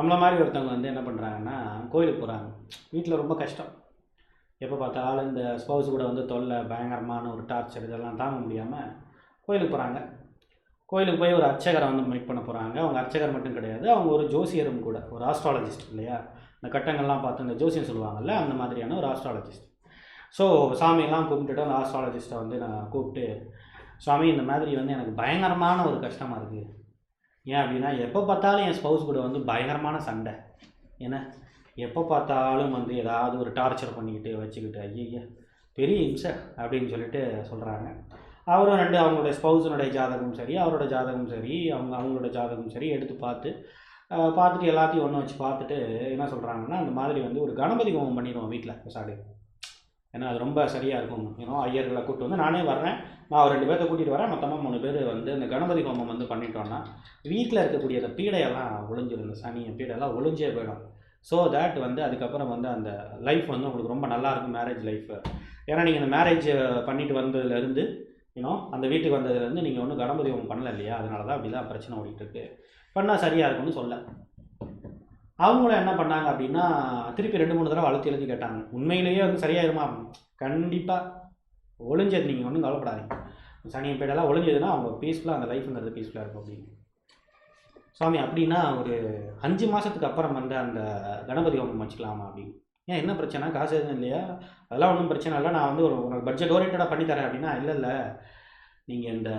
நம்மளை மாதிரி ஒருத்தவங்க வந்து என்ன பண்ணுறாங்கன்னா கோயிலுக்கு போகிறாங்க வீட்டில் ரொம்ப கஷ்டம். எப்போ பார்த்தாலும் இந்த ஸ்பௌஸ் கூட வந்து தொல்லை பயங்கரமான ஒரு டார்ச்சர் இதெல்லாம் தாங்க முடியாமல் கோயிலுக்கு போகிறாங்க கோயிலுக்கு போய் ஒரு அர்ச்சகரை வந்து மீட் பண்ண போகிறாங்க அவங்க அர்ச்சகர் மட்டும் கிடையாது அவங்க ஒரு ஜோசியரும் கூட ஒரு ஆஸ்ட்ராலஜிஸ்ட் இல்லையா? இந்த கட்டங்கள்லாம் பார்த்து இந்த ஜோசியம் சொல்லுவாங்கல்ல அந்த மாதிரியான ஒரு ஆஸ்ட்ராலஜிஸ்ட் ஸோ சாமியெல்லாம் கும்பிட்டுட்டு அந்த ஆஸ்ட்ராலஜிஸ்ட்டை வந்து நான் கூப்பிட்டு சுவாமி இந்த மாதிரி வந்து எனக்கு பயங்கரமான ஒரு கஷ்டமாக இருக்குது ஏன் அப்படின்னா எப்போ பார்த்தாலும் என் ஸ்பௌஸ் கூட வந்து பயங்கரமான சண்டை. என்ன? எப்போ பார்த்தாலும் வந்து ஏதாவது ஒரு டார்ச்சர் பண்ணிக்கிட்டு வச்சுக்கிட்டு ஐயய்யா பெரிய இம்சை அப்படின்னு சொல்லிட்டு சொல்கிறாங்க அவரும் ரெண்டு அவங்களுடைய ஸ்பௌஸனுடைய ஜாதகம் சரி அவரோட ஜாதகம் சரி அவங்க அவங்களோட ஜாதகம் சரி எடுத்து பார்த்து பார்த்துட்டு எல்லாத்தையும் ஒன்று வச்சு பார்த்துட்டு என்ன சொல்கிறாங்கன்னா அந்த மாதிரி வந்து ஒரு கணபதி ஹோமம் பண்ணிடுவோம் வீட்டில் பெசாடு ஏன்னா அது ரொம்ப சரியாக இருக்கும். ஏன்னா ஐயர்களை கூப்பிட்டு வந்து நானே வர்றேன். நான் ஒரு ரெண்டு பேர்த்த கூட்டிகிட்டு வரேன். மொத்தமாக மூணு பேர் வந்து இந்த கணபதி ஹோமம் வந்து பண்ணிட்டோன்னா வீட்டில் இருக்கக்கூடிய அந்த பீடையெல்லாம் ஒழிஞ்சிடும் இந்த சனி பீடையெல்லாம் ஒளிஞ்சே போயிடும். ஸோ தட் வந்து அதுக்கப்புறம் வந்து அந்த லைஃப் வந்து உங்களுக்கு ரொம்ப நல்லாயிருக்கும் மேரேஜ் லைஃப் ஏன்னா நீங்கள் இந்த மேரேஜ் பண்ணிட்டு வந்ததுலேருந்து யூனோ அந்த வீட்டுக்கு வந்ததுலேருந்து நீங்கள் ஒன்றும் கணபதி ஹோமம் பண்ணல இல்லையா? அதனால தான் அப்படி தான் பிரச்சனை ஓடிட்டு இருக்கு. பண்ணால் சரியாக இருக்கும்னு சொல்ல. அவங்களும் என்ன பண்ணாங்க அப்படின்னா திருப்பி ரெண்டு மூணு தடவை அழுத்தி எழுதி கேட்டாங்க. உண்மையிலேயே வந்து சரியாயிருமா? கண்டிப்பாக ஒளிஞ்சது நீங்கள் ஒன்றும் கவலைப்படாதீங்க. சனியை பேடெல்லாம் ஒளிஞ்சதுன்னா அவங்க பீஸ்ஃபுல்லாக அந்த லைஃப்ங்கிறது பீஸ்ஃபுல்லாக இருக்கும் அப்படின்னு. சுவாமி அப்படின்னா ஒரு அஞ்சு மாதத்துக்கு அப்புறம் வந்து அந்த கணபதி ஹோமம் வச்சுக்கலாமா அப்படின்னு. ஏன் என்ன பிரச்சனை? காசு எதுவும் இல்லையா? அதெல்லாம் ஒன்றும் பிரச்சனை இல்லை. நான் வந்து ஒரு உனக்கு பட்ஜெட் ஓரியன்டாக பண்ணித்தரேன் அப்படின்னா இல்லை இல்லை. நீங்கள் இந்த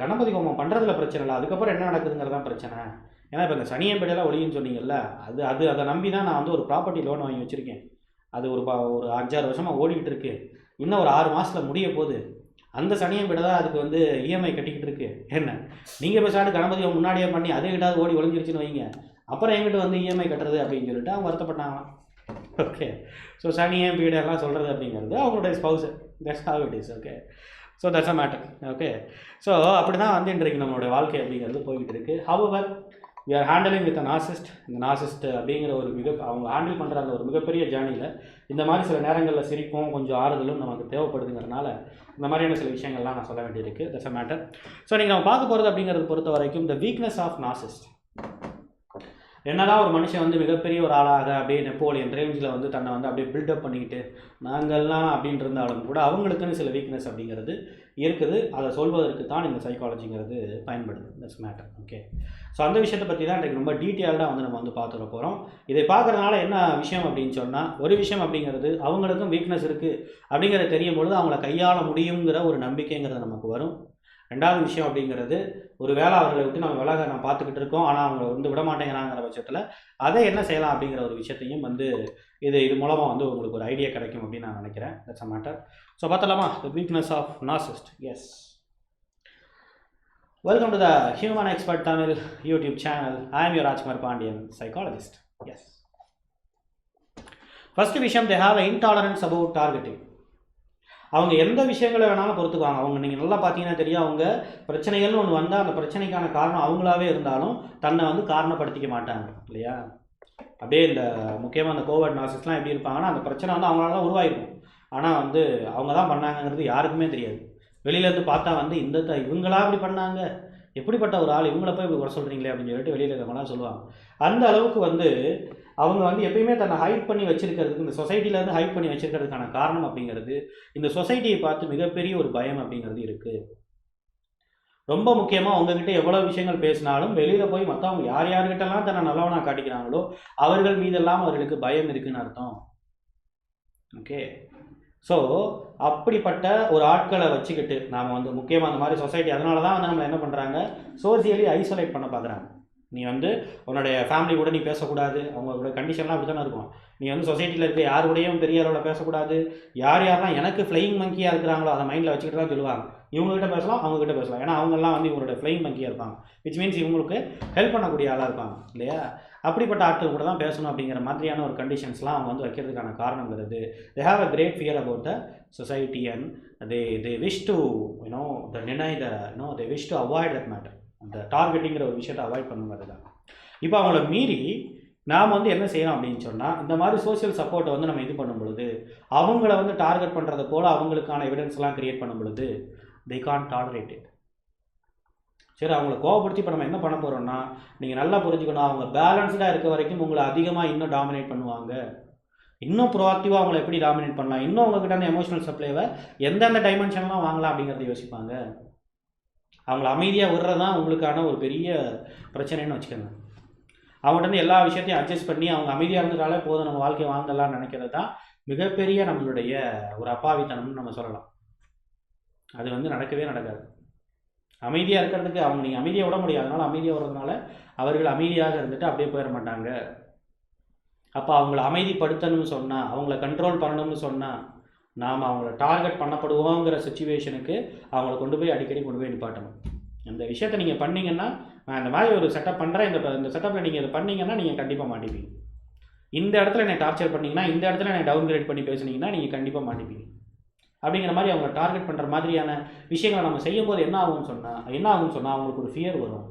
கணபதி ஹோமம் பண்ணுறதுல பிரச்சனை இல்லை. அதுக்கப்புறம் என்ன நடக்குதுங்கிறது தான் பிரச்சனை. ஏன்னா இப்போ இந்த சனியம்பேடையெல்லாம் ஒளியுன்னு சொன்னீங்கல்ல அது அது அதை நம்பி தான் நான் வந்து ஒரு ப்ராப்பர்ட்டி லோன் வாங்கி வச்சுருக்கேன். அது ஒரு ப ஒரு அஞ்சாறு வருஷமாக ஓடிக்கிட்டு இருக்குது இன்னும் ஒரு ஆறு மாதத்தில் முடிய போகுது. அந்த சனியம்பேடை தான் அதுக்கு வந்து இஎம்ஐ கட்டிக்கிட்டு இருக்கு. என்ன? நீங்கள் பேசாட்டு கணபதியை முன்னாடியே பண்ணி அதே கிட்டாவது ஓடி ஒழிஞ்சிருச்சுன்னு வைங்க. அப்புறம் எங்கிட்ட வந்து இஎம்ஐ கட்டுறது அப்படின்னு சொல்லிட்டு அவங்க வருத்தப்பட்டாங்களாம். ஓகே ஸோ சனியன் பீடெல்லாம் சொல்கிறது அப்படிங்கிறது அவங்களுடைய spouse that's how it is okay so that's a matter okay so அப்படி தான் வந்து இன்றைக்கு நம்மளுடைய வாழ்க்கை அப்படிங்கிறது போய்கிட்டு இருக்கு. However we are handling with an narcissist. இந்த நாசிஸ்ட் அப்படிங்கிற ஒரு மிக அவங்க ஹேண்டில் பண்ணுற அந்த ஒரு மிகப்பெரிய ஜேர்னியில் இந்த மாதிரி சில நேரங்களில் சிரிப்பும் கொஞ்சம் ஆறுதலும் நமக்கு தேவைப்படுதுங்கிறனால இந்த மாதிரியான சில விஷயங்கள்லாம் நான் சொல்ல வேண்டியிருக்கு. தட்ஸ் அ மேட்டர் ஸோ நீங்கள் நம்ம பார்க்க போகிறது அப்படிங்கிறது பொறுத்த வரைக்கும் த வீக்னஸ் ஆஃப் நாசிஸ்ட் என்னதான் ஒரு மனுஷன் வந்து மிகப்பெரிய ஒரு ஆளாக அப்படியே நெப்போலியன் ரேஞ்சில் வந்து தன்னை வந்து அப்படியே பில்டப் பண்ணிக்கிட்டு நாங்கள்லாம் அப்படின்ட்டு இருந்தாலும் கூட அவங்களுக்குன்னு சில வீக்னஸ் அப்படிங்கிறது இருக்குது. அதை சொல்வதற்கு தான் இந்த சைக்காலஜிங்கிறது பயன்படுது. தட்ஸ் மேட்டர் ஓகே ஸோ அந்த விஷயத்தை பற்றி தான் இன்றைக்கு ரொம்ப டீட்டெயில்டாக வந்து நம்ம வந்து பார்த்துட போகிறோம் இதை பார்க்குறதுனால என்ன விஷயம் அப்படின்னு சொன்னால் ஒரு விஷயம் அப்படிங்கிறது அவங்களுக்கும் வீக்னஸ் இருக்குது அப்படிங்கிறத தெரியும் பொழுது அவங்கள கையாள முடியுங்கிற ஒரு நம்பிக்கைங்கிறது நமக்கு வரும். ரெண்டாவது விஷயம் அப்படிங்கிறது ஒரு வேளை அவர்களை விட்டு நம்ம விலக நான் பார்த்துக்கிட்டு இருக்கோம் ஆனால் அவங்க வந்து விட மாட்டேங்கிறாங்கிற பட்சத்தில் அதை என்ன செய்யலாம் அப்படிங்கிற ஒரு விஷயத்தையும் வந்து இது இது மூலமாக வந்து உங்களுக்கு ஒரு ஐடியா கிடைக்கும் அப்படின்னு நான் நினைக்கிறேன். That's a matter so பார்த்தலாமா the weakness of narcissist yes welcome to the human expert Tamil YouTube channel I am U Rajkumar Pandian psychologist yes first விஷயம் they have intolerance about targeting அவங்க எந்த விஷயங்களை வேணாலும் பொறுத்துக்குவாங்க. அவங்க நீங்கள் நல்லா பார்த்தீங்கன்னா தெரியும் அவங்க பிரச்சனைகள்னு ஒன்று வந்தால் அந்த பிரச்சனைக்கான காரணம் அவங்களாவே இருந்தாலும் தன்னை வந்து காரணப்படுத்திக்க மாட்டாங்க இல்லையா? அப்படியே இந்த முக்கியமாக அந்த கோவிட் நர்சஸ்லாம் எப்படி இருப்பாங்கன்னா அந்த பிரச்சனை வந்து அவங்களால தான் உருவாயிருக்கும். ஆனால் வந்து அவங்க தான் பண்ணாங்கங்கிறது யாருக்குமே தெரியாது. வெளியிலேருந்து பார்த்தா வந்து இந்த த- இவங்களா இப்படி பண்ணாங்க? எப்படிப்பட்ட ஒரு ஆள்? இவங்கள போய் இப்படி குறை சொல்கிறீங்களே அப்படின்னு சொல்லிட்டு வெளியில் இருக்கவங்களாம் சொல்லுவாங்க. அந்த அளவுக்கு வந்து அவங்க வந்து எப்பயுமே தன்னை ஹைட் பண்ணி வச்சிருக்கிறதுக்கு இந்த சொசைட்டிலேருந்து ஹைட் பண்ணி வச்சிருக்கிறதுக்கான காரணம் அப்படிங்கிறது இந்த சொசைட்டியை பார்த்து மிகப்பெரிய ஒரு பயம் அப்படிங்கிறது இருக்குது ரொம்ப முக்கியமாக உங்ககிட்ட எவ்வளோ விஷயங்கள் பேசினாலும் வெளியில் போய் மற்றவங்க யார் யார்கிட்டலாம் தன்னை நல்லவனாக காட்டிக்கிறாங்களோ அவர்கள் மீதெல்லாம் அவர்களுக்கு பயம் இருக்குன்னு அர்த்தம். ஓகே? ஸோ அப்படிப்பட்ட ஒரு ஆட்களை வச்சுக்கிட்டு நாம் வந்து முக்கியமாக அந்த மாதிரி சொசைட்டி அதனால தான் வந்து நம்ம என்ன பண்ணுறாங்க சோசியலி ஐசோலேட் பண்ண பார்க்குறாங்க நீ வந்து உன்னுடைய ஃபேமிலி கூட நீ பேசக்கூடாது. அவங்களோட கண்டிஷன்லாம் அப்படி தானே இருக்கும். நீ வந்து சொசைட்டியில் இருக்க யார் கூடயும் பெரிய அளவில் பேசக்கூடாது. யார் யாரெல்லாம் எனக்கு ஃப்ளையிங் மங்கியாக இருக்கிறாங்களோ அதை மைண்டில் வச்சுக்கிட்டு தான் சொல்லுவாங்க. இவங்ககிட்ட பேசலாம் அவங்ககிட்ட பேசலாம். ஏன்னா அவங்கெல்லாம் வந்து இவங்களோட ஃப்ளைங் மங்கியாக இருப்பாங்க. விச் மீன்ஸ் இவங்களுக்கு ஹெல்ப் பண்ணக்கூடிய ஆளாக இருப்பாங்க. இல்லையா? அப்படிப்பட்ட ஆட்கள் கூட தான் பேசணும் அப்படிங்கிற மாதிரியான ஒரு கண்டிஷன்ஸ்லாம் அவங்க வந்து வைக்கிறதுக்கான காரணங்கிறது they have a great fear about the society and they they wish to you know the நினை the you know they wish to avoid that matter அந்த டார்கெட்டிங்கிற ஒரு விஷயத்தை அவாய்ட் பண்ணுங்கிறது தான். இப்போ அவங்கள மீறி நாம் வந்து என்ன செய்யணும் அப்படின்னு சொன்னால் இந்த மாதிரி சோஷியல் சப்போர்ட்டை வந்து நம்ம இது பண்ணும் பொழுது அவங்கள வந்து டார்கெட் பண்ணுறது போல் அவங்களுக்கான எவிடன்ஸ்லாம் க்ரியேட் பண்ணும் பொழுது தே கான் டாலரேட் இட் சரி அவங்கள கோவப்படுத்தி இப்போ நம்ம என்ன பண்ண போகிறோம்னா நீங்கள் நல்லா புரிஞ்சுக்கணும் அவங்க பேலன்ஸ்டாக இருக்க வரைக்கும் உங்களை அதிகமாக இன்னும் டாமினேட் பண்ணுவாங்க. இன்னும் ப்ரோஆக்டிவாக அவங்கள எப்படி டாமினேட் பண்ணலாம்? இன்னும் உங்ககிட்ட அந்த எமோஷனல் சப்ளைவை எந்தெந்த டைமென்ஷன்லாம் வாங்கலாம் அப்படிங்கிறத யோசிப்பாங்க. அவங்கள அமைதியாக விடுறது தான் உங்களுக்கான ஒரு பெரிய பிரச்சனைன்னு வச்சுக்கோங்க. அவங்கள்ட்ட எல்லா விஷயத்தையும் அட்ஜஸ்ட் பண்ணி அவங்க அமைதியாக இருந்ததாலே போதும் நம்ம வாழ்க்கையை வாழ்ந்தலாம்னு நினைக்கிறது தான் மிகப்பெரிய நம்மளுடைய ஒரு அப்பாவித்தனம்னு நம்ம சொல்லலாம். அது வந்து நடக்கவே நடக்காது. அமைதியாக இருக்கிறதுக்கு அவங்க நீங்கள் அமைதியாக விட முடியாது. அதனால் அமைதியாக விடுறதுனால அவர்கள் அமைதியாக இருந்துட்டு அப்படியே போயிட மாட்டாங்க. அப்போ அவங்கள அமைதிப்படுத்தணும்னு சொன்னால் அவங்கள கண்ட்ரோல் பண்ணணும்னு சொன்னால் நாம் அவங்கள டார்கெட் பண்ணப்படுவோங்கிற சுச்சுவேஷனுக்கு அவங்கள கொண்டு போய் அடிக்கடி கொண்டு போய் நிப்பாட்டணும். இந்த விஷயத்தை நீங்கள் பண்ணிங்கன்னா நான் இந்த மாதிரி ஒரு செட்டப் பண்ணுறேன் இந்த இந்த செட்டப்பில் நீங்கள் இதை பண்ணிங்கன்னா நீங்கள் கண்டிப்பாக மாட்டிப்பீங்க. இந்த இடத்துல என்னை டார்ச்சர் பண்ணிங்கன்னா இந்த இடத்துல என்னை டவுன் கிரேட் பண்ணி பேசுனீங்கன்னா நீங்கள் கண்டிப்பாக மாட்டிப்பீங்க. அப்படிங்கிற மாதிரி அவங்க டார்கெட் பண்ணுற மாதிரியான விஷயங்களை நம்ம செய்யும்போது என்ன ஆகும்னு சொன்னால் என்ன ஆகும்னு சொன்னால் அவங்களுக்கு ஒரு ஃபியர் வரும்.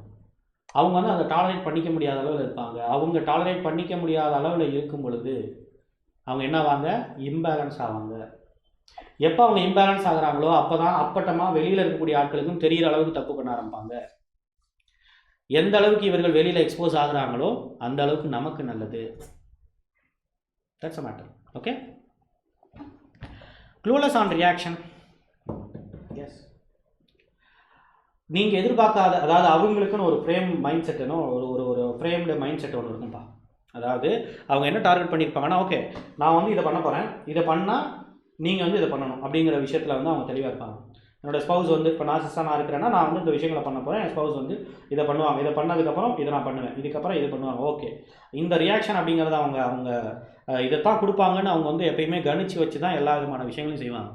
அவங்க வந்து அதை டாலரேட் பண்ணிக்க முடியாத அளவில் இருப்பாங்க. அவங்க டாலரேட் பண்ணிக்க முடியாத அளவில் இருக்கும் பொழுது அவங்க என்ன ஆவாங்க? இம்பேலன்ஸ் ஆவாங்க. எப்போ அவங்க இம்பேலன்ஸ் ஆகுறாங்களோ அப்போ தான் அப்பட்டமாக வெளியில் இருக்கக்கூடிய ஆட்களுக்கும் தெரிகிற அளவுக்கு தப்பு பண்ண ஆரம்பிப்பாங்க. எந்த அளவுக்கு இவர்கள் வெளியில் எக்ஸ்போஸ் ஆகுறாங்களோ அந்த அளவுக்கு நமக்கு நல்லது. That's a matter okay clueless on reaction yes நீங்கள் எதிர்பார்க்காத அதாவது அவங்களுக்குன்னு ஒரு ஃப்ரேம் மைண்ட் செட்டுன்னு ஒரு ஒரு ஒரு ஃப்ரேம்டு மைண்ட் செட் ஒன்று இருக்கும்பா. அதாவது அவங்க என்ன டார்கெட் பண்ணியிருப்பாங்கன்னா ஓகே நான் வந்து இதை பண்ண போகிறேன் இதை பண்ணால் நீங்கள் வந்து இதை பண்ணணும் அப்படிங்கிற விஷயத்தில் வந்து அவங்க தெளிவாக இருப்பாங்க. என்னோடய ஸ்பவுஸ் வந்து இப்போ நான் சிஸ்டர் நான் இருக்கிறேன்னா நான் வந்து இந்த விஷயங்களை பண்ண போகிறேன் என் ஸ்பவுஸ் வந்து இதை பண்ணுவாங்க. இதை பண்ணதுக்கப்புறம் இதை நான் பண்ணுவேன். இதுக்கப்புறம் இது பண்ணுவாங்க. ஓகே இந்த ரியாக்ஷன் அப்படிங்கிறத அவங்க அவங்க இதைத்தான் கொடுப்பாங்கன்னு அவங்க வந்து எப்பயுமே கணிச்சு வச்சு தான் எல்லா விதமான விஷயங்களையும் செய்வாங்க.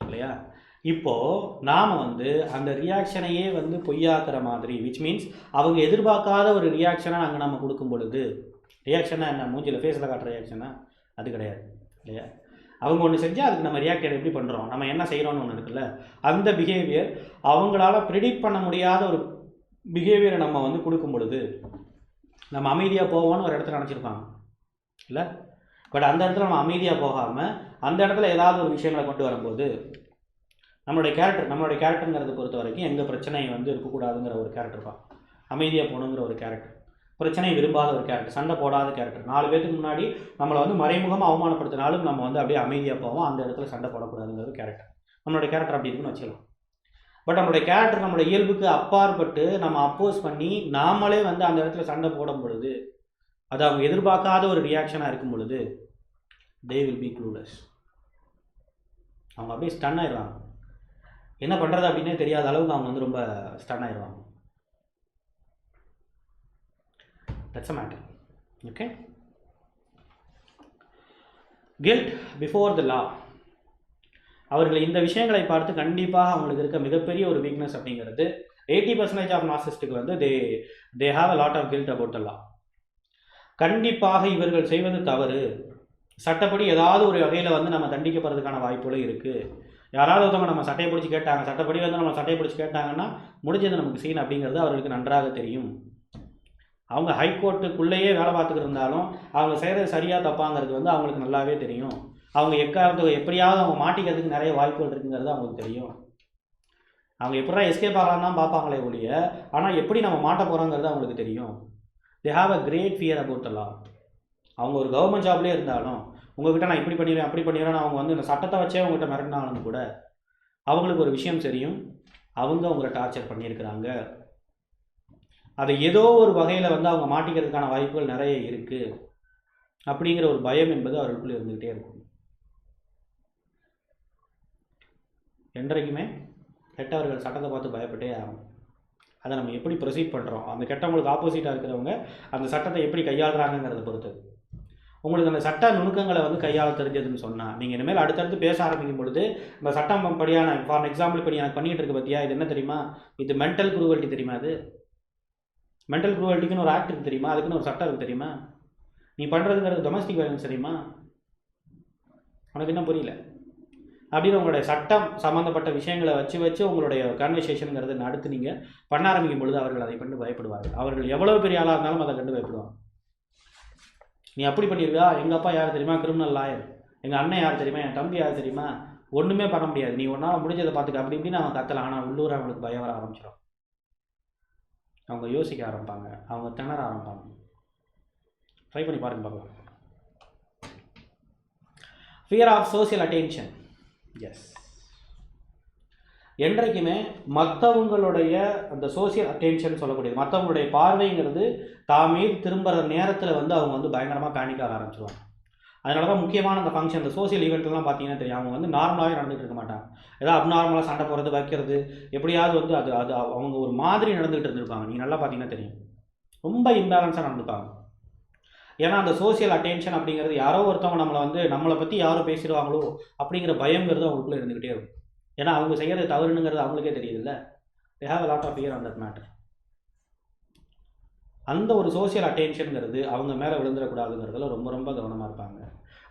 இல்லையா? இப்போது நாம் வந்து அந்த ரியாக்ஷனையே வந்து பொய்யாக்குற மாதிரி விச் மீன்ஸ் அவங்க எதிர்பார்க்காத ஒரு ரியாக்ஷனை நாங்கள் நம்ம கொடுக்கும் பொழுது ரியாக்ஷனாக என்ன? மூஞ்சியில் ஃபேஸில் காட்டுற ரியாக்ஷனா அது கிடையாது. இல்லையா? அவங்க ஒன்று செஞ்சால் அதுக்கு நம்ம ரியாக்ட் எப்படி பண்ணுறோம் நம்ம என்ன செய்கிறோன்னு ஒன்று இருக்குல்ல? அந்த பிஹேவியர் அவங்களால ப்ரிடிக்ட் பண்ண முடியாத ஒரு பிஹேவியரை நம்ம வந்து கொடுக்கும் பொழுது நம்ம அமைதியாக போவோம்னு ஒரு இடத்துல நினச்சிருப்பாங்க. இல்லை? பட் அந்த இடத்துல நம்ம அமைதியாக போகாமல் அந்த இடத்துல ஏதாவது ஒரு விஷயங்களை கொண்டு வரும்போது நம்மளுடைய கேரக்டர் நம்மளுடைய கேரக்டருங்கிறத பொறுத்த வரைக்கும் எந்த பிரச்சனையும் வந்து இருக்கக்கூடாதுங்கிற ஒரு கேரக்டர் தான். அமைதியாக போகணுங்கிற ஒரு கேரக்டர் பிரச்சனை விரும்பாத ஒரு கேரக்டர் சண்டை போடாத கேரக்டர் நாலு பேருக்கு முன்னாடி நம்மளை வந்து மறைமுகமாக அவமானப்படுத்தினாலும் நம்ம வந்து அப்படியே அமைதியாக போவோம். அந்த இடத்துல சண்டை போடக்கூடாதுங்கிற ஒரு கேரக்டர் நம்மளோட கேரக்டர் அப்படி இருக்குன்னு வச்சுக்கலாம். பட் நம்மளுடைய கேரக்டர் நம்மளோட இயல்புக்கு அப்பாற்பட்டு நம்ம அப்போஸ் பண்ணி நாமளே வந்து அந்த இடத்துல சண்டை போடும் பொழுது அது அவங்க எதிர்பார்க்காத ஒரு ரியாக்ஷனாக இருக்கும் பொழுது தே வில் பி க்ளூலஸ் அவங்க அப்படியே ஸ்டன் ஆயிடுவாங்க. என்ன பண்ணுறது அப்படின்னே தெரியாத அளவுக்கு அவங்க வந்து ரொம்ப ஸ்டன் ஆயிடுவாங்க. That's a matter. Okay guilt before the law அவர்கள் இந்த விஷயங்களை பார்த்து கண்டிப்பாக அவங்களுக்கு இருக்க மிகப்பெரிய ஒரு வீக்னஸ் அப்படிங்கிறது எயிட்டி பர்சன்டேஜ் ஆஃப் நாசிஸ்டுக்கு வந்து they they have a lot of guilt about the law கண்டிப்பாக இவர்கள் செய்வது தவறு. சட்டப்படி ஏதாவது ஒரு வகையில் வந்து நம்ம தண்டிக்கப்படுறதுக்கான வாய்ப்புகளும் இருக்குது யாராவது ஒருத்தவங்க நம்ம சட்டையை பிடிச்சி கேட்டாங்க சட்டப்படி வந்து நம்ம சட்டையை பிடிச்சி கேட்டாங்கன்னா முடிஞ்சது நமக்கு சீன் அப்படிங்கிறது அவர்களுக்கு நன்றாக தெரியும். அவங்க ஹைகோர்ட்டுக்குள்ளேயே வேலை பார்த்துக்கிட்டு இருந்தாலும் அவங்க செய்கிறது சரியாக தப்பாங்கிறது வந்து அவங்களுக்கு நல்லாவே தெரியும். அவங்க எக்காலத்துக்கு எப்படியாவது அவங்க மாட்டிக்கிறதுக்கு நிறைய வாய்ப்புகள் இருக்குங்கிறது அவங்களுக்கு தெரியும். அவங்க எப்படா எஸ்கேப் ஆகலாம் தான் பார்ப்பாங்களே ஒழிய ஆனால் எப்படி நம்ம மாட்ட போகிறோங்கிறது அவங்களுக்கு தெரியும். They have a great fear about the அவங்க ஒரு கவர்மெண்ட் ஜாப்லேயே இருந்தாலும் உங்ககிட்ட நான் இப்படி பண்ணிடுவேன் அப்படி பண்ணிடுவேன் அவங்க வந்து இந்த சட்டத்தை வச்சே அவங்ககிட்ட மிரட்டினாலும் கூட அவங்களுக்கு ஒரு விஷயம் தெரியும். அவங்க உங்களை டார்ச்சர் பண்ணியிருக்கிறாங்க. அதை ஏதோ ஒரு வகையில் வந்து அவங்க மாட்டிக்கிறதுக்கான வாய்ப்புகள் நிறைய இருக்குது அப்படிங்கிற ஒரு பயம் என்பது அவர்களுக்குள்ளே இருந்துக்கிட்டே இருக்கும். என்றைக்குமே கெட்டவர்கள் சட்டத்தை பார்த்து பயப்பட்டே ஆகும் அதை நம்ம எப்படி ப்ரொசீட் பண்ணுறோம் அந்த கெட்டவங்களுக்கு ஆப்போசிட்டாக இருக்கிறவங்க அந்த சட்டத்தை எப்படி கையாளுறாங்கங்கிறத பொறுத்து. உங்களுக்கு அந்த சட்ட நுணுக்கங்களை வந்து கையாள தெரிஞ்சதுன்னு சொன்னால் நீங்கள் இனிமேல் அடுத்தடுத்து பேச ஆரம்பிக்கும் பொழுது இந்த சட்டம் படியான ஃபார் எக்ஸாம்பிள் இப்போ நீ எனக்கு பண்ணிகிட்டு இருக்க பற்றியா இது என்ன தெரியுமா? இது மென்டல் குருவல்ட்டி தெரியுமா அது? மென்டல் குரூவாலிட்டிக்குன்னு ஒரு ஆக்ட் இருக்குது தெரியுமா? அதுக்குன்னு ஒரு சட்டம் இருக்குது தெரியுமா? நீ பண்ணுறதுங்கிறது டொமஸ்டிக் வயலன்ஸ் தெரியுமா? உனக்கு என்ன புரியல. அப்படின்னு உங்களுடைய சட்டம் சம்மந்தப்பட்ட விஷயங்களை வச்சு வச்சு உங்களுடைய கான்வர்சேஷனுங்கிறத அடுத்து நீங்கள் பண்ண ஆரம்பிக்கும் பொழுது அவர்கள் அதை கண்டு பயப்படுவார்கள். அவர்கள் எவ்வளோ பெரிய ஆளாக இருந்தாலும் அதை கண்டு பயப்படுவாங்க நீ அப்படி பண்ணியிருக்கா? எங்கள் அப்பா யார் தெரியுமா? கிரிமினல் லாயர் எங்கள் அண்ணன் யார் தெரியுமா? என் தம்பி யார் தெரியுமா? ஒன்றுமே பண்ண முடியாது. நீ ஒன்றால் முடிஞ்சதை பார்த்துக்க. அப்படி இப்படின்னு அவன் கத்தலாம் ஆனால் உள்ளூர் அவனுக்கு பயம் வர ஆரம்பிச்சிடும் அவங்க யோசிக்க ஆரம்பிப்பாங்க. அவங்க திணற ஆரம்பிப்பாங்க. ட்ரை பண்ணி பாருங்க பார்க்கலாம். Fear of social attention is என்றைக்குமே மற்றவங்களுடைய அந்த சோசியல் அட்டென்ஷன் சொல்லக்கூடியது. மற்றவங்களுடைய பார்வைங்கிறது தாமே திரும்புகிற நேரத்தில் வந்து அவங்க வந்து பயங்கரமாக பேனிக் ஆக ஆரம்பிச்சிருவாங்க. அதனால தான் முக்கியமான அந்த ஃபங்க்ஷன் அந்த சோசியல் ஈவெண்ட்லாம் பார்த்தீங்கன்னா தெரியும். அவங்க வந்து நார்மலாகவே நடந்துகிட்டு இருக்க மாட்டாங்க. ஏதாவது அப்நார்மலாக சண்டை போடுறது வைக்கிறது எப்படியாவது வந்து அது அது அவங்க ஒரு மாதிரி நடந்துகிட்டு இருந்திருப்பாங்க. நீங்கள் நல்லா பார்த்தீங்கன்னா தெரியும். ரொம்ப இம்பேலன்ஸாக நடந்துப்பாங்க. ஏன்னா அந்த சோசியல் அட்டென்ஷன் அப்படிங்கிறது யாரோ ஒருத்தவங்க நம்மளை வந்து நம்மளை பற்றி யாரோ பேசிடுவாங்களோ அப்படிங்கிற பயங்கிறது அவங்களுக்குள்ளே இருந்துக்கிட்டே இருக்கும். ஏன்னா அவங்க செய்கிறது தவறுனுங்கிறது அவங்களுக்கே தெரியுதுல்ல. They have lot of fear on that matter அந்த ஒரு சோசியல் அட்டென்ஷனுங்கிறது அவங்க மேலே விழுந்துடக்கூடாதுங்கிறதுல ரொம்ப ரொம்ப கவனமாக இருப்பாங்க.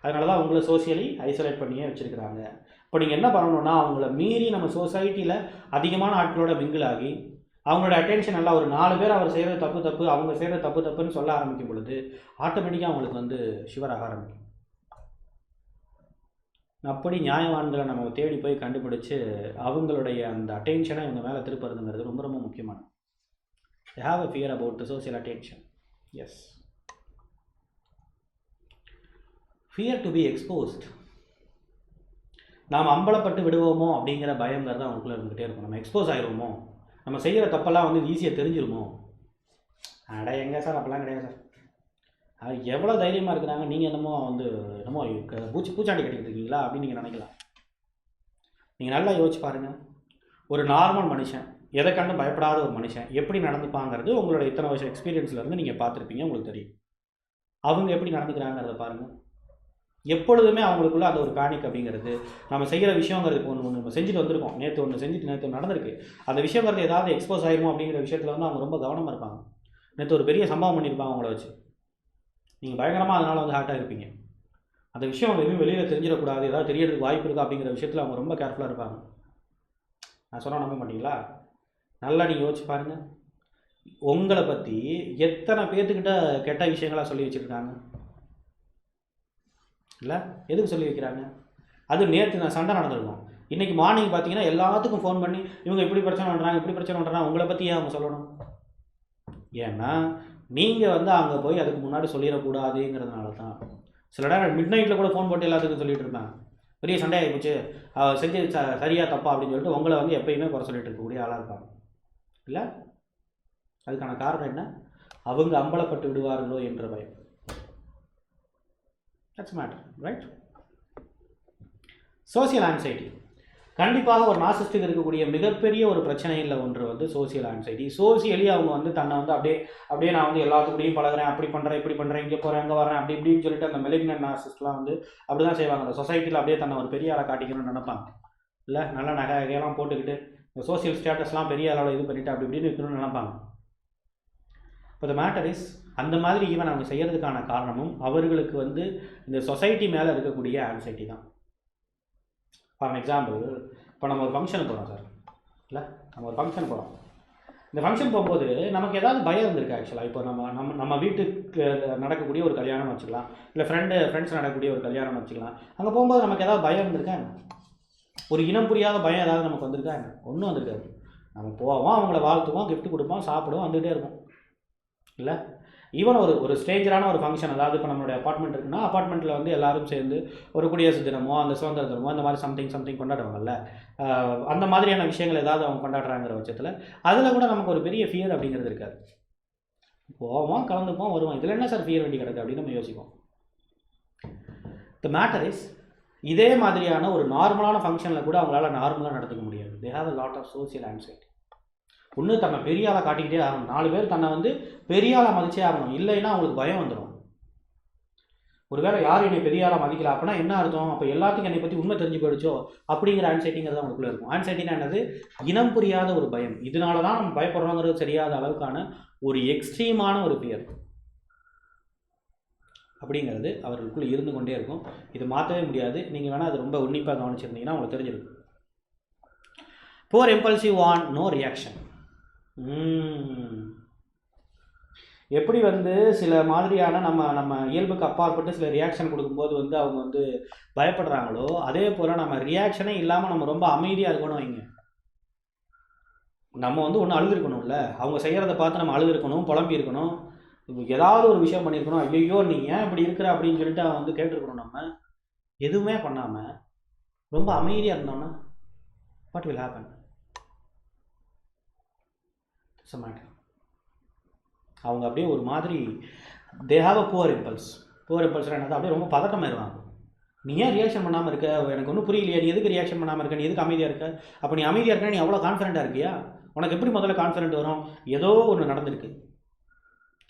அதனால தான் அவங்கள சோசியலி ஐசோலேட் பண்ணியே வச்சுருக்கிறாங்க. இப்போ நீங்கள் என்ன பண்ணணும்னா அவங்கள மீறி நம்ம சொசைட்டியில் அதிகமான ஆட்களோட மிங்கிள் ஆகி அவங்களோட அட்டென்ஷன் எல்லாம் ஒரு நாலு பேர் அவர் செய்கிற தப்பு தப்பு அவங்க செய்கிற தப்பு தப்புன்னு சொல்ல ஆரம்பிக்கும் பொழுது ஆட்டோமேட்டிக்காக அவங்களுக்கு வந்து ஷிவராக ஆரம்பிக்கும். அப்படி நியாயவான்களை நம்ம தேடி போய் கண்டுபிடிச்சு அவங்களுடைய அந்த அட்டென்ஷனை இவங்க மேலே திருப்புறதுங்கிறது ரொம்ப ரொம்ப முக்கியமானது. They have a fear about the social attention. Yes. Fear to be exposed. நாம் அம்பலப்பட்டு விடுவோமோ அப்படிங்கிற பயங்கிறது அவங்களுக்குள்ள இருந்துகிட்டே இருக்கும். நம்ம எக்ஸ்போஸ் ஆயிடுவோமோ நம்ம செய்கிற தப்பெல்லாம் வந்து ஈஸியாக தெரிஞ்சிருமோ? அட எங்க சார்? அப்பெல்லாம் கிடையாது சார். அது எவ்வளோ தைரியமாக இருக்கிறாங்க? நீங்கள் என்னமோ வந்து என்னமோ பூச்சி பூச்சாண்டி கட்டிக்கிட்டு இருக்கீங்களா? அப்படின்னு நீங்கள் நினைக்கலாம். நீங்கள் நல்லா யோசிச்சு பாருங்கள் ஒரு நார்மல் மனுஷன் எதை பயப்படாத ஒரு மனுஷன் எப்படி நடந்துப்பாங்கிறது உங்களோட இத்தனை வருஷம் எக்ஸ்பீரியன்ஸ்லேருந்து நீங்கள் பார்த்துருப்பீங்க உங்களுக்கு தெரியும். அவங்க எப்படி நடந்துக்கிறாங்கிறத பாருங்கள் எப்பொழுதுமே அவங்களுக்குள்ள அந்த ஒரு பேனிக் அப்படிங்கிறது நம்ம செய்கிற விஷயங்கிறது ஒன்று ஒன்று நம்ம செஞ்சுட்டு வந்திருக்கோம். நேற்று ஒன்று செஞ்சுட்டு நேற்று ஒன்று நடந்திருக்கு. அந்த விஷயங்கிறது ஏதாவது எக்ஸ்போஸ் ஆகிருமோ அப்படிங்கிற விஷயத்தில் வந்து அவங்க ரொம்ப கவனமாக இருப்பாங்க. நேற்று ஒரு பெரிய சம்பவம் பண்ணியிருப்பாங்க அவங்கள வச்சு. நீங்கள் பயங்கரமாக அதனால் வந்து ஹார்ட்டாக இருப்பீங்க அந்த விஷயம் எதுவும் வெளியில் தெரிஞ்சிடக்கூடாது ஏதாவது தெரியறதுக்கு வாய்ப்பு இருக்கா அப்படிங்கிற விஷயத்தில் அவங்க ரொம்ப கேர்ஃபுல்லாக இருப்பாங்க. நான் சொன்னால் நம்ப மாட்டீங்களா? நல்லா நீங்கள் யோசிச்சு பாருங்கள் உங்களை பற்றி எத்தனை பேர்த்துக்கிட்ட கெட்ட விஷயங்களாக சொல்லி வச்சுருக்காங்க? இல்லை? எதுக்கு சொல்லி வைக்கிறாங்க? அது நேற்று நான் சண்டை நடந்திருக்கும். இன்றைக்கி மார்னிங் பார்த்தீங்கன்னா எல்லாத்துக்கும் ஃபோன் பண்ணி இவங்க இப்படி பிரச்சனை பண்ணுறாங்க இப்படி பிரச்சனை பண்ணுறாங்க உங்களை பற்றி ஏன் அவங்க சொல்லணும்? ஏன்னா நீங்கள் வந்து அங்கே போய் அதுக்கு முன்னாடி சொல்லிடக்கூடாதுங்கிறதுனால தான் சில நேரம் மிட் நைட்டில் கூட ஃபோன் போட்டு எல்லாத்துக்கும் சொல்லிட்டு இருப்பேன். பெரிய சண்டை ஆகி போச்சு. அவ செஞ்சது ச சரியாக தப்பா அப்படின்னு சொல்லிட்டு உங்களை வந்து எப்பயுமே குறை சொல்லிட்டு இருக்கக்கூடிய ஆளாக இருப்பாங்க. இல்லை? அதுக்கான காரணம் என்ன? அவங்க அம்பலப்பட்டு விடுவார்களோ என்ற பயம். That's matter right social anxiety கண்டிப்பாக ஒரு நாசிஸ்டுக்கு இருக்கக்கூடிய மிகப்பெரிய ஒரு பிரச்சனையில் ஒன்று வந்து சோசியல் ஆன்சைட்டி சோசியலி அவங்க வந்து தன்னை வந்து அப்படியே அப்படியே நான் வந்து எல்லாத்துக்கூடையும் பழகுறேன் அப்படி பண்ணுறேன் இப்படி பண்ணுறேன் இங்கே போகிறேன் அங்கே வரேன் அப்படி இப்படின்னு சொல்லிட்டு அந்த மெலிக்னன் நாசிஸ்ட்லாம் வந்து அப்படி தான் செய்வாங்க. அந்த சொசைட்டியில் அப்படியே தன்னை ஒரு பெரிய ஆளை காட்டிக்கணும்னு நினைப்பாங்க. இல்லை? நல்ல நகை நகையெல்லாம் போட்டுக்கிட்டு இந்த சோசியல் ஸ்டேட்டஸ்லாம் பெரிய அளவில் இது பண்ணிட்டு அப்படி இப்படின்னு இருக்கணும்னு நினைப்பாங்க. இப்போ த மேட்டர் இஸ் அந்த மாதிரி ஈவன் அவங்க செய்கிறதுக்கான காரணமும் அவர்களுக்கு வந்து இந்த சொசைட்டி மேலே இருக்கக்கூடிய ஆன்சைட்டி தான். ஃபார் எக்ஸாம்பிள் இப்போ நம்ம ஒரு ஃபங்க்ஷனுக்கு போகிறோம் சார் இல்லை? நம்ம ஒரு ஃபங்க்ஷன் போகிறோம் இந்த ஃபங்க்ஷன் போகும்போது நமக்கு ஏதாவது பயம் இருந்திருக்கு ஆக்சுவலாக இப்போ நம்ம நம்ம நம்ம வீட்டுக்கு நடக்கக்கூடிய ஒரு கல்யாணம் வச்சுக்கலாம். இல்லை ஃப்ரெண்டு ஃப்ரெண்ட்ஸ் நடக்கக்கூடிய ஒரு கல்யாணம் வச்சுக்கலாம். அங்கே போகும்போது நமக்கு ஏதாவது பயம் இருந்திருக்கா ஒரு இனம் புரியாத பயம் ஏதாவது நமக்கு வந்திருக்கா என்ன? ஒன்றும் வந்திருக்காது. நம்ம போவோம் அவங்கள வாழ்த்துவோம் கிஃப்ட் கொடுப்போம் சாப்பிடுவோம் வந்துகிட்டே இருப்போம். இல்லை? ஈவன் ஒரு ஒரு ஸ்டேஜரான ஒரு ஃபங்க்ஷன் அதாவது இப்போ நம்மளுடைய அப்பார்ட்மெண்ட் இருக்குன்னா அப்பார்ட்மெண்ட்டில் வந்து எல்லாரும் சேர்ந்து ஒரு குடியரசு தினமோ அந்த சுதந்திர தினமோ அந்த மாதிரி சம்திங் சம்திங் கொண்டாடுவாங்கல்ல. அந்த மாதிரியான விஷயங்கள் ஏதாவது அவங்க கொண்டாடுறாங்கிற பட்சத்தில் அதில் கூட நமக்கு ஒரு பெரிய ஃபியர் அப்படிங்கிறது இருக்காது. போவோம் கலந்துப்போம் வருவோம். இதில் என்ன சார் ஃபியர் வேண்டி கிடக்கு அப்படின்னு நம்ம யோசிப்போம். த மேட்டர் இஸ் இதே மாதிரியான ஒரு நார்மலான ஃபங்க்ஷனில் கூட அவங்களால நார்மலாக நடத்துக்க முடியாது. They have a lot of social anxiety ஒன்று தன்னை பெரிய ஆளாக காட்டிக்கிட்டே ஆகணும். நாலு பேர் தன்னை வந்து பெரிய ஆளாக மதிச்சே ஆகணும். இல்லைன்னா அவங்களுக்கு பயம் வந்துடும் ஒருவேளை யார் என்னை பெரிய ஆளாக மதிக்கல அப்படின்னா என்ன அர்த்தம்? அப்போ எல்லாத்துக்கும் என்னை பற்றி உண்மை தெரிஞ்சு போயிடுச்சோ? அப்படிங்கிற ஆன்சைட்டிங்கிறது அவங்களுக்குள்ள இருக்கும். ஆன்சைட்டினா என்னது? இனம் புரியாத ஒரு பயம். இதனால தான் நம்ம பயப்படுறோங்கிறது தெரியாத அளவுக்கான ஒரு எக்ஸ்ட்ரீமான ஒரு ஃபியர் அப்படிங்கிறது அவர்களுக்குள்ளே இருந்து கொண்டே இருக்கும். இது மாற்றவே முடியாது. நீங்கள் வேணால் அது ரொம்ப உன்னிப்பாக கவனிச்சிருந்தீங்கன்னா உங்களுக்கு தெரிஞ்சிருக்கும். For impulsive and no reaction எப்படி வந்து சில மாதிரியான நம்ம நம்ம இயல்புக்கு அப்பாற்பட்டு சில ரியாக்ஷன் கொடுக்கும்போது வந்து அவங்க வந்து பயப்படுறாங்களோ அதே போல் நம்ம ரியாக்ஷனே இல்லாமல் நம்ம ரொம்ப அமைதியாக இருக்கணும் வைங்க. நம்ம வந்து ஒன்று அழுதுருக்கணும்ல. அவங்க செய்கிறத பார்த்து நம்ம அழுதுருக்கணும் புலம்பி இருக்கணும் ஏதாவது ஒரு விஷயம் பண்ணியிருக்கணும் ஐயோ நீ ஏன் இப்படி இருக்கிற அப்படின்னு சொல்லிட்டு அவன் வந்து கேட்டிருக்கணும் நம்ம. எதுவுமே பண்ணாமல் ரொம்ப அமைதியாக இருந்தோன்னா what will happen it's matter அவங்க அப்படியே ஒரு மாதிரி they have a poor impulse poor impulse என்னது? அப்படியே ரொம்ப பதட்டமாயிருவாங்க. நீ ஏன் ரியாக்ஷன் பண்ணாமல் இருக்க? எனக்கு ஒன்றும் புரியலையே. நீ எதுக்கு ரியாக்ஷன் பண்ணாமல் இருக்க? நீ எதுக்கு அமைதியாக இருக்க? அப்போ நீ அமைதியாக இருக்க நீ அவ்வளோ கான்ஃபிடண்ட்டாக இருக்கியா? உனக்கு எப்படி முதல்ல கான்ஃபிடென்ட் வரும்? ஏதோ ஒன்று நடந்திருக்கு.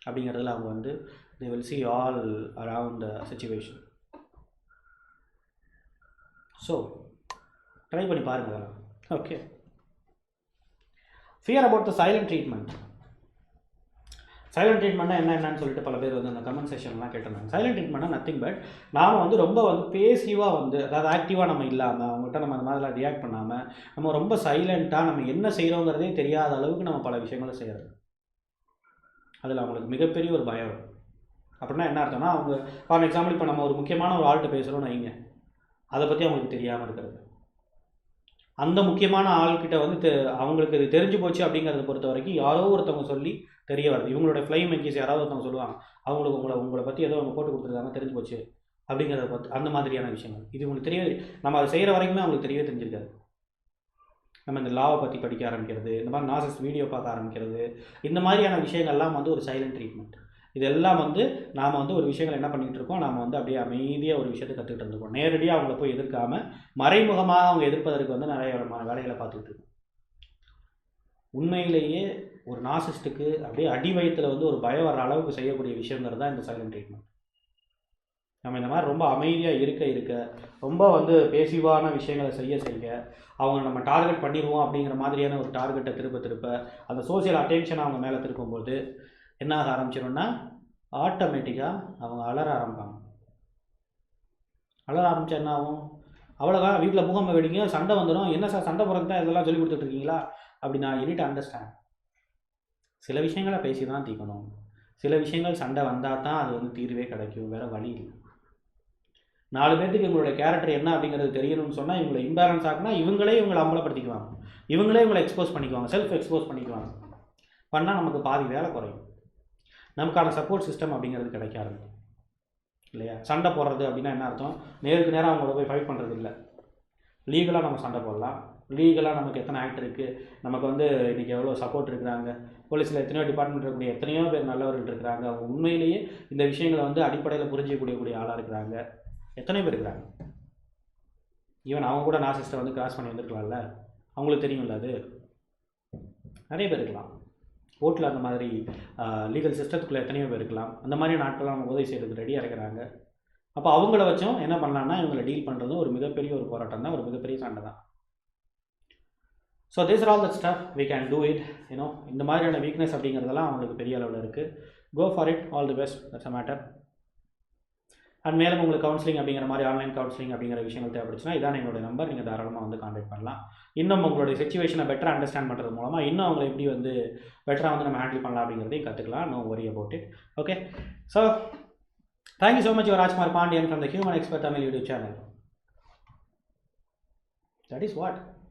அப்படிங்கிறதுல அவங்க வந்து they will see all around the situation so try பண்ணி பாருங்கள் அதெல்லாம் okay fear about the silent treatment silent ட்ரீட்மெண்ட்னா என்ன என்னன்னு சொல்லிட்டு பல பேர் வந்து அந்த கமெண்ட் செஷன்லாம் கேட்டிருந்தாங்க. சைலண்ட் ட்ரீட்மெண்ட்னா நத்திங் பட் நாம் வந்து ரொம்ப வந்து பேசிவாக வந்து அதாவது ஆக்டிவாக நம்ம இல்லாமல் அவங்ககிட்ட நம்ம அந்த மாதிரிலாம் ரியாக்ட் பண்ணாமல் நம்ம ரொம்ப சைலண்ட்டாக நம்ம என்ன செய்கிறோங்கிறதே தெரியாத அளவுக்கு நம்ம பல விஷயங்களை செய்கிறது அதில் அவங்களுக்கு மிகப்பெரிய ஒரு பயம் வரும். அப்படின்னா என்ன அர்த்தம்னா அவங்க ஃபார் எக்ஸாம்பிள் இப்போ நம்ம ஒரு முக்கியமான ஒரு ஆள்கிட்ட பேசுகிறோம்னு வைங்க. அதை பற்றி அவங்களுக்கு தெரியாமல் இருக்கிறது. அந்த முக்கியமான ஆள்கிட்ட வந்து தெ- அவங்களுக்கு இது தெரிஞ்சு போச்சு அப்படிங்கிறத பொறுத்த வரைக்கும் யாரோ ஒருத்தவங்க சொல்லி தெரிய வருது. இவங்களோட ஃப்ளை மெக்கீஸ் யாராவது ஒருத்தவங்க சொல்லுவாங்க அவங்களுக்கு உங்களை உங்களை பற்றி ஏதோ அவங்க போட்டு கொடுத்துருக்காங்க தெரிஞ்சு போச்சு. அப்படிங்கிறத பார்த்து அந்த மாதிரியான விஷயங்கள். இது உங்களுக்கு தெரியவே நம்ம அதை செய்கிற வரைக்குமே அவங்களுக்கு தெரியவே தெரிஞ்சிருக்காது. நம்ம இந்த லாவை பற்றி படிக்க ஆரம்பிக்கிறது இந்த மாதிரி நாசஸ் வீடியோ பார்க்க ஆரம்பிக்கிறது இந்த மாதிரியான விஷயங்கள்லாம் வந்து ஒரு சைலண்ட் ட்ரீட்மெண்ட் இதெல்லாம் வந்து நாம் வந்து ஒரு விஷயங்கள் என்ன பண்ணிகிட்டு இருக்கோம்? நாம் வந்து அப்படியே அமைதியாக ஒரு விஷயத்தை கற்றுக்கிட்டு இருந்திருக்கோம் நேரடியாக அவங்கள போய் எதிர்க்காமல் மறைமுகமாக அவங்க எதிர்ப்பதற்கு வந்து நிறைய விதமான வேலைகளை பார்த்துக்கிட்டு இருக்கோம். உண்மையிலேயே ஒரு நாசிஸ்ட்டுக்கு அப்படியே அடி வயித்துல வந்து ஒரு பயம் வர அளவுக்கு செய்யக்கூடிய விஷயங்கிறது தான் இந்த சைலண்ட் ட்ரீட்மெண்ட் நம்ம இந்த மாதிரி ரொம்ப அமைதியாக இருக்க இருக்க ரொம்ப வந்து பேசிவான விஷயங்களை செய்ய செய்ய அவங்க நம்ம டார்கெட் பண்ணிடுவோம் அப்படிங்கிற மாதிரியான ஒரு டார்கெட்டை திருப்ப திருப்ப அந்த சோஷியல் அட்டென்ஷன் அவங்க மேலே திருப்பும்போது என்ன ஆக ஆரம்பிச்சிடும்னா ஆட்டோமேட்டிக்காக அவங்க அலற ஆரம்பிப்பாங்க. அலற ஆரம்பித்தா என்ன ஆகும்? அவ்வளோதான் வீட்டில் முகம் வெடிங்க சண்டை வந்துடும் என்ன சார் சண்டை போடுறது தான் இதெல்லாம் சொல்லி கொடுத்துட்ருக்கீங்களா அப்படி நான் யூனிட் அண்டர்ஸ்டாண்ட் சில விஷயங்களை பேசி தான் தீர்க்கணும் சில விஷயங்கள் சண்டை வந்தால் தான் அது வந்து தீர்வே கிடைக்கும். வேறு வழி இல்லை. நாலு பேர்த்துக்கு இவங்களோட கேரக்டர் என்ன அப்படிங்கிறது தெரியணும்னு சொன்னால் இவங்களை இம்பேலன்ஸ் ஆகுனா இவங்களே இவங்களை அம்பலப்படுத்திக்குவாங்க. இவங்களே இவங்களை எக்ஸ்போஸ் பண்ணிக்குவாங்க செல்ஃப் எக்ஸ்போஸ் பண்ணிக்குவாங்க. பண்ணால் நமக்கு பாதி வேலை குறையும். நமக்கான சப்போர்ட் சிஸ்டம் அப்படிங்கிறது கிடைக்க ஆரம்பிக்கும். இல்லையா? சண்டை போடுறது அப்படின்னா என்ன அர்த்தம்? நேருக்கு நேராக அவங்களோட போய் ஃபைட் பண்ணுறது இல்லை. லீகலாக நம்ம சண்டை போடலாம். லீகலாக நமக்கு எத்தனை ஆக்ட் இருக்குது நமக்கு வந்து இன்றைக்கி எவ்வளோ சப்போர்ட் இருக்கிறாங்க? போலீஸில் எத்தனையோ டிபார்ட்மெண்ட் இருக்கக்கூடிய எத்தனையோ பேர் நல்லவர்கள் இருக்கிறாங்க. அவங்க உண்மையிலேயே இந்த விஷயங்களை வந்து அடிப்படையில் புரிஞ்சிக்கக்கூடிய கூடிய ஆளாக இருக்கிறாங்க. எத்தனை பேர் இருக்கிறாங்க? ஈவன் அவங்க கூட நாசிஸ்ட்டை வந்து கிராஸ் பண்ணி வந்திருக்கலாம்ல. அவங்களுக்கு தெரியும்ல அது. நிறைய பேர் இருக்கலாம். கோர்ட்டில் அந்த மாதிரி லீகல் சிஸ்டத்துக்குள்ளே எத்தனையோ பேர் இருக்கலாம். அந்த மாதிரி நாட்கள்லாம் நம்ம உதவி செய்கிறதுக்கு ரெடியாக இருக்கிறாங்க. அப்போ அவங்கள வச்சும் என்ன பண்ணலான்னா இவங்களை டீல் பண்ணுறதும் ஒரு மிகப்பெரிய ஒரு போராட்டம் தான் ஒரு மிகப்பெரிய சண்டை தான். So this all the stuff we can do it you know இந்த மாதிரியான வீக்னஸ் அப்படிங்கிறதெல்லாம் அவங்களுக்கு பெரிய அளவில் இருக்குது go for it all the best that's a matter and மேலும் உங்களுக்கு கவுன்சிலிங் அப்படிங்கிற மாதிரி ஆன்லைன் கவுன்சிலிங் அப்படிங்கிற விஷயங்கள் தேவைப்படுச்சுன்னா இதான் எங்களுடைய நம்பர் நீங்கள் தாராளமாக வந்து காண்டாக்ட் பண்ணலாம். இன்னும் உங்களுடைய சுச்சுவேஷனை பெட்டராக அண்டர்ஸ்டாண்ட் பண்ணுறது மூலமாக இன்னும் அவங்களை எப்படி வந்து பெட்டராக வந்து நம்ம ஹேண்டில் பண்ணலாம் அப்படிங்கிறதையும் கற்றுக்கலாம் no worry about it okay so thank you so much Rajkumar Pandian from the human expert Tamil YouTube channel that is what